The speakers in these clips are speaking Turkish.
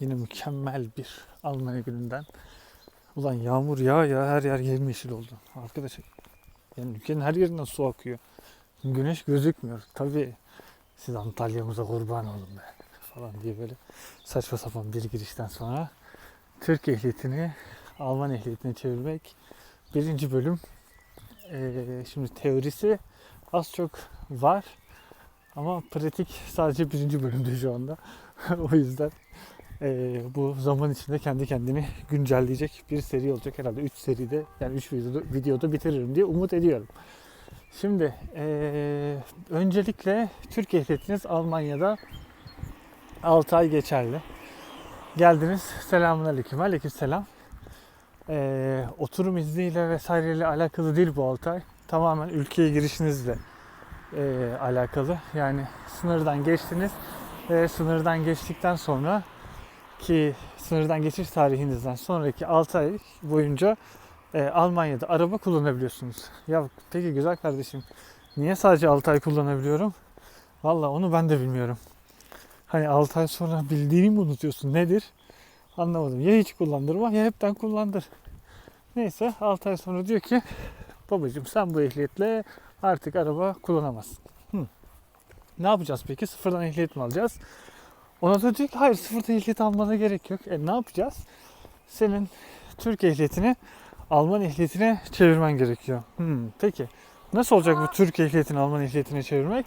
Yine mükemmel bir Almanya gününden. Ulan yağmur yağ ya her yer yemyeşil oldu. Arkadaşlar yani ülkenin her yerinden su akıyor. Güneş gözükmüyor. Tabii siz Antalya'mıza kurban olun be falan diye böyle saçma sapan bir girişten sonra Türk ehliyetini Alman ehliyetine çevirmek birinci bölüm. Ee, şimdi teorisi az çok var ama pratik sadece birinci bölümde şu anda. o yüzden eee, bu zaman içinde kendi kendini güncelleyecek bir seri olacak herhalde 3 seride yani 3 videoda, videoda bitiririm diye umut ediyorum. Şimdi eee, öncelikle Türk ehliyetiniz Almanya'da 6 ay geçerli. Geldiniz. Selamun aleyküm. Aleyküm selam. Eee, oturum izniyle vesaireyle alakalı değil bu 6 ay. Tamamen ülkeye girişinizle eee, alakalı. Yani sınırdan geçtiniz ve sınırdan geçtikten sonra ki sınırdan geçiş tarihinizden sonraki 6 ay boyunca e, Almanya'da araba kullanabiliyorsunuz. Ya peki güzel kardeşim niye sadece 6 ay kullanabiliyorum? Valla onu ben de bilmiyorum. Hani 6 ay sonra bildiğini mi unutuyorsun nedir? Anlamadım. Ya hiç kullandırma ya hepten kullandır. Neyse 6 ay sonra diyor ki babacığım sen bu ehliyetle artık araba kullanamazsın. Hı. Ne yapacağız peki? Sıfırdan ehliyet mi alacağız? Ona da diyor ki hayır sıfırdan ehliyet almana gerek yok. E ne yapacağız? Senin Türk ehliyetini Alman ehliyetine çevirmen gerekiyor. Hmm, peki. Nasıl olacak bu Türk ehliyetini Alman ehliyetine çevirmek?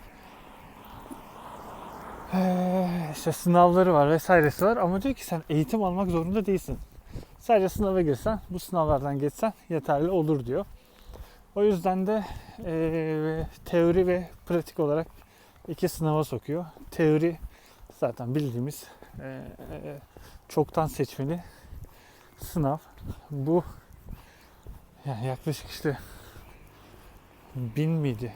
Ee, işte sınavları var vesairesi var ama diyor ki sen eğitim almak zorunda değilsin. Sadece sınava girsen, bu sınavlardan geçsen yeterli olur diyor. O yüzden de eee, teori ve pratik olarak iki sınava sokuyor. Teori zaten bildiğimiz eee, çoktan seçmeli sınav. Bu yani yaklaşık işte 1000 miydi?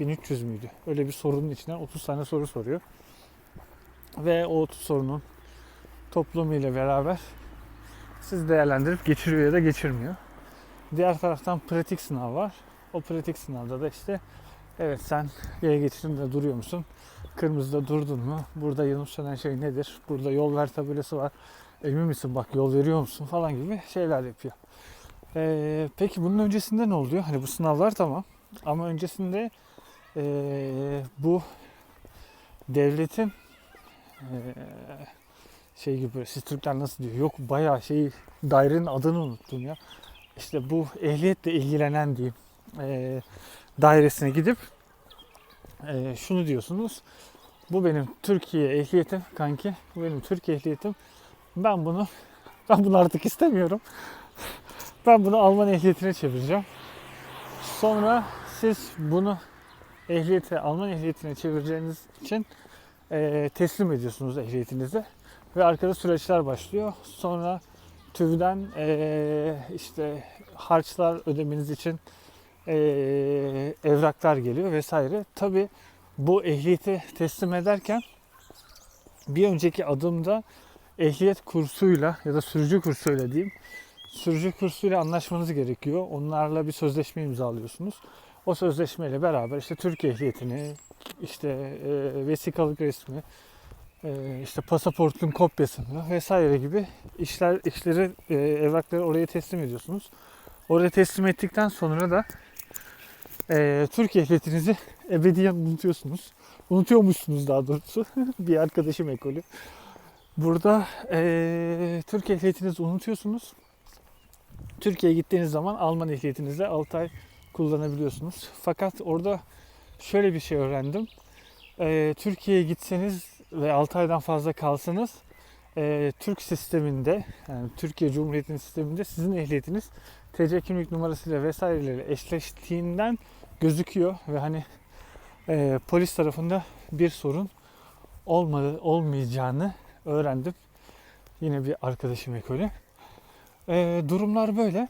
1300 müydü? Öyle bir sorunun içinden 30 tane soru soruyor. Ve o 30 sorunun toplumu ile beraber siz değerlendirip geçiriyor ya da geçirmiyor. Diğer taraftan pratik sınav var. O pratik sınavda da işte evet sen yaya geçidinde duruyor musun? Kırmızıda durdun mu? Burada yanıp sönen şey nedir? Burada yol ver tabelası var. Emin misin bak yol veriyor musun falan gibi şeyler yapıyor. Ee, peki bunun öncesinde ne oluyor? Hani bu sınavlar tamam. Ama öncesinde ee, bu devletin ee, şey gibi siz Türkler nasıl diyor? Yok bayağı şey dairenin adını unuttum ya. İşte bu ehliyetle ilgilenen diyeyim ee, dairesine gidip ee, şunu diyorsunuz. Bu benim Türkiye ehliyetim kanki. Bu benim Türkiye ehliyetim. Ben bunu ben bunu artık istemiyorum. Ben bunu Alman ehliyetine çevireceğim. Sonra siz bunu ehliyete, Alman ehliyetine çevireceğiniz için eee, teslim ediyorsunuz ehliyetinizi. Ve arkada süreçler başlıyor. Sonra TÜV'den eee, işte harçlar ödemeniz için evraklar geliyor vesaire. Tabi bu ehliyeti teslim ederken bir önceki adımda ehliyet kursuyla ya da sürücü kursuyla diyeyim sürücü kursuyla anlaşmanız gerekiyor. Onlarla bir sözleşme imzalıyorsunuz. O sözleşmeyle beraber işte Türk ehliyetini, işte e, vesikalık resmi, e, işte pasaportun kopyasını vesaire gibi işler işleri e, evrakları oraya teslim ediyorsunuz. Oraya teslim ettikten sonra da e, Türk ehliyetinizi ebediyen unutuyorsunuz. Unutuyormuşsunuz daha doğrusu. bir arkadaşım ekolü. Burada e, Türk ehliyetinizi unutuyorsunuz. Türkiye'ye gittiğiniz zaman Alman ehliyetinizle 6 ay kullanabiliyorsunuz. Fakat orada şöyle bir şey öğrendim. Ee, Türkiye'ye gitseniz ve 6 aydan fazla kalsanız e, Türk sisteminde yani Türkiye Cumhuriyeti'nin sisteminde sizin ehliyetiniz TC kimlik numarasıyla vesaireyle eşleştiğinden gözüküyor ve hani e, polis tarafında bir sorun olmadı olmayacağını öğrendim. Yine bir arkadaşım ekolü. E, durumlar böyle.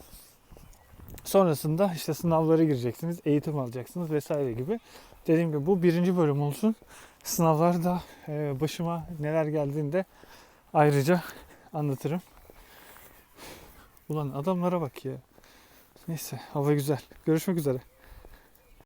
Sonrasında işte sınavlara gireceksiniz, eğitim alacaksınız vesaire gibi. Dediğim gibi bu birinci bölüm olsun. Sınavlarda e, başıma neler geldiğinde ayrıca anlatırım. Ulan adamlara bak ya. Neyse hava güzel. Görüşmek üzere.